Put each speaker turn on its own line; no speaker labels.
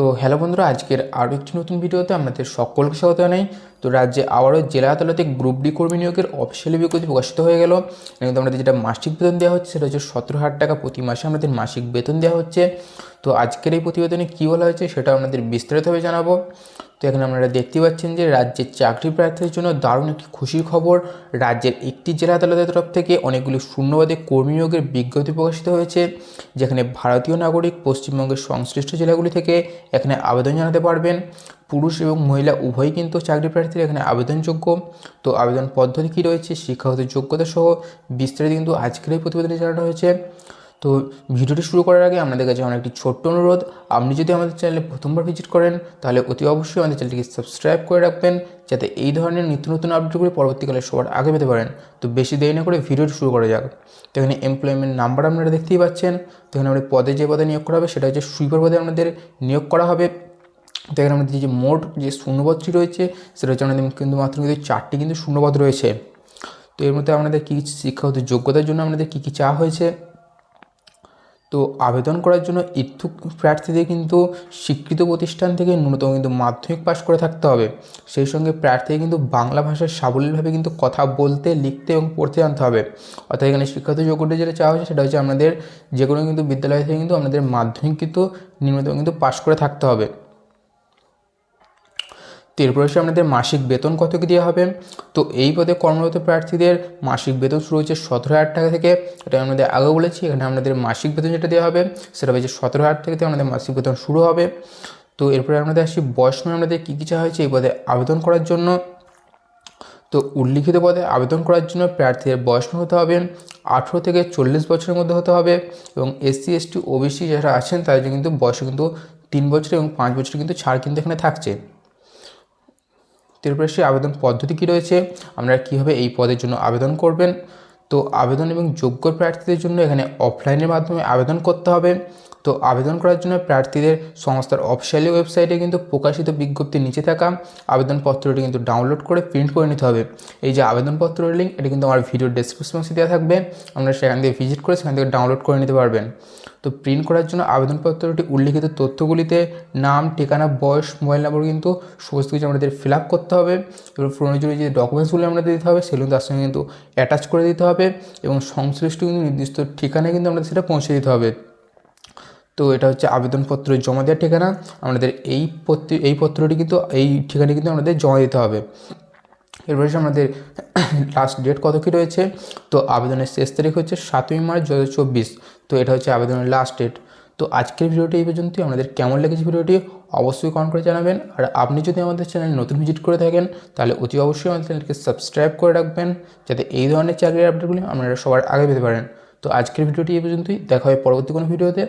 তো হ্যালো বন্ধুরা, আজকের আরও একটি নতুন ভিডিওতে আপনাদের সকলকে স্বাগত জানাই। তো রাজ্যে আবারও জেলা আদালতে গ্রুপ ডি কর্মী নিয়োগের অফিসিয়ালি বিজ্ঞপ্তি প্রকাশিত হয়ে গেল। এবং আমাদের যেটা মাসিক বেতন দেওয়া হচ্ছে, সেটা হচ্ছে সতেরো হাজার টাকা প্রতি মাসে আমাদের মাসিক বেতন দেওয়া হচ্ছে। তো আজকের এই প্রতিবেদনে কী বলা হয়েছে সেটা আপনাদের বিস্তারিতভাবে জানাব। তো এখানে আপনারা দেখতে পাচ্ছেন যে রাজ্যের চাকরি প্রার্থীদের জন্য দারুণ একটি খুশির খবর। রাজ্যের একটি জেলা আদালতের তরফ থেকে অনেকগুলি শূন্যবাদে কর্মী নিয়োগের বিজ্ঞপ্তি প্রকাশিত হয়েছে, যেখানে ভারতীয় নাগরিক পশ্চিমবঙ্গের সংশ্লিষ্ট জেলাগুলি থেকে এখানে আবেদন জানাতে পারবেন। পুরুষ এবং মহিলা উভয়ই কিন্তু চাকরি প্রার্থীরা এখানে আবেদনযোগ্য। তো আবেদন পদ্ধতি কী রয়েছে, শিক্ষাগত যোগ্যতা সহ বিস্তারিত কিন্তু আজকের এই প্রতিবেদনে জানানো হয়েছে। তো ভিডিওটি শুরু করার আগে আপনাদের কাছে আমার একটি ছোট্ট অনুরোধ। আপনি যদি আমাদের চ্যানেলে প্রথমবার ভিজিট করেন, তাহলে অতি অবশ্যই আমাদের চ্যানেলটিকে সাবস্ক্রাইব করে রাখবেন, যাতে এই ধরনের নিত্য নতুন আপডেটগুলি পরবর্তীকালে সবার আগে পেতে পারেন। তো বেশি দেরি না করে ভিডিওটি শুরু করা যাক। তো এখানে এমপ্লয়মেন্ট নাম্বার আপনারা দেখতেই পাচ্ছেন। তো এখানে আমাদের পদে যে পদে নিয়োগ করা হবে, সেটা হচ্ছে সুইপার পদে আপনাদের নিয়োগ করা হবে। তো এখানে আমাদের যে মোট যে শূন্যপদটি রয়েছে, সেটা হচ্ছে আমাদের কিন্তু মাত্র কিন্তু চারটি কিন্তু শূন্যপদ রয়েছে। তো এর মধ্যে আপনাদের কী শিক্ষাগত যোগ্যতার জন্য আপনাদের কী কী চাওয়া হয়েছে? তো আবেদন করার জন্য ইচ্ছুক প্রার্থীদের কিন্তু স্বীকৃত প্রতিষ্ঠান থেকে ন্যূনতম কিন্তু মাধ্যমিক পাশ করে থাকতে হবে। সেই সঙ্গে প্রার্থীকে কিন্তু বাংলা ভাষায় সাবলীলভাবে কিন্তু কথা বলতে, লিখতে এবং পড়তে জানতে হবে। অর্থাৎ এখানে শিক্ষাগত যোগ্যতা যেটা চাওয়া হয়েছে সেটা হচ্ছে আমাদের যে কোনো কিন্তু বিদ্যালয় থেকে কিন্তু আমাদের মাধ্যমিক কিন্তু নিম্নতম কিন্তু পাশ করে থাকতে হবে। এরপর হচ্ছে আপনাদের মাসিক বেতন কত কি দেওয়া হবে? তো এই পদে কর্মরত প্রার্থীদের মাসিক বেতন শুরু হচ্ছে সতেরো হাজার টাকা থেকে। এটা আমাদের আগে বলেছি, এখানে আপনাদের মাসিক বেতন যেটা দেওয়া হবে, সেটা হচ্ছে সতেরো হাজার থেকে আমাদের মাসিক বেতন শুরু হবে। তো এরপরে আপনাদের আসি, বয়স মানে আপনাদের কী কী চাওয়া হয়েছে এই পদে আবেদন করার জন্য। তো উল্লিখিত পদে আবেদন করার জন্য প্রার্থীদের বয়স হতে হবে, আঠেরো থেকে চল্লিশ বছরের মধ্যে হতে হবে এবং এসসি, এসটি, ওবিসি যারা আছেন তাদের কিন্তু বয়স কিন্তু তিন বছর এবং পাঁচ বছর কিন্তু ছাড় কিন্তু এখানে থাকছে। এরপরে আবেদন পদ্ধতি কী রয়েছে? আপনারা কীভাবে এই পদের জন্য আবেদন করবেন? তো আবেদন এবং যোগ্য প্রার্থীদের জন্য এখানে অফলাইনের মাধ্যমে আবেদন করতে হবে। তো আবেদন করার জন্য প্রার্থীদের সংস্থার অফিসিয়ালি ওয়েবসাইটে কিন্তু প্রকাশিত বিজ্ঞপ্তির নিচে থাকা আবেদনপত্রটি কিন্তু ডাউনলোড করে প্রিন্ট করে নিতে হবে। এই যে আবেদনপত্রের লিঙ্ক এটা কিন্তু আমার ভিডিও ডেসক্রিপশন বক্সে দেওয়া থাকবে। আপনারা সেখান থেকে ভিজিট করে সেখান থেকে ডাউনলোড করে নিতে পারবেন। তো প্রিন্ট করার জন্য আবেদনপত্রটি উল্লিখিত তথ্যগুলিতে নাম, ঠিকানা, বয়স মোবাইল নম্বর কিন্তু সমস্ত কিছু আমাদের ফিল আপ করতে হবে। এবং এবার প্রয়োজনীয় যে ডকুমেন্টসগুলি আমাদের দিতে হবে, সেগুলো তার সঙ্গে কিন্তু অ্যাটাচ করে দিতে হবে। এবং সংশ্লিষ্ট কিন্তু নির্দিষ্ট ঠিকানায় কিন্তু আমাদের সেটা পৌঁছে দিতে হবে। তো এটা হচ্ছে আবেদনপত্র জমা দেওয়ার ঠিকানা। আমাদের এই পত্র, এই পত্রটি কিন্তু, এই ঠিকানায় কিন্তু আমাদের জমা দিতে হবে। এরপরে আমাদের লাস্ট ডেট কত কী রয়েছে? তো আবেদনের শেষ তারিখ হচ্ছে সাতই মার্চ দু হাজার চব্বিশ। তো এটা হচ্ছে আবেদনের লাস্ট ডেট তো আজকের ভিডিওটি এই পর্যন্তই। আমাদের কেমন লেগেছে ভিডিওটি অবশ্যই কমেন্ট করে জানাবেন। আর আপনি যদি আমাদের চ্যানেল নতুন ভিজিট করে থাকেন, তাহলে অতি অবশ্যই আমাদের চ্যানেলকে সাবস্ক্রাইব করে রাখবেন, যাতে এই ধরনের চাকরির আপডেটগুলি আপনারা সবার আগে পেতে পারেন। তো আজকের ভিডিওটি এই পর্যন্তই। দেখা হয় পরবর্তী কোনো ভিডিওতে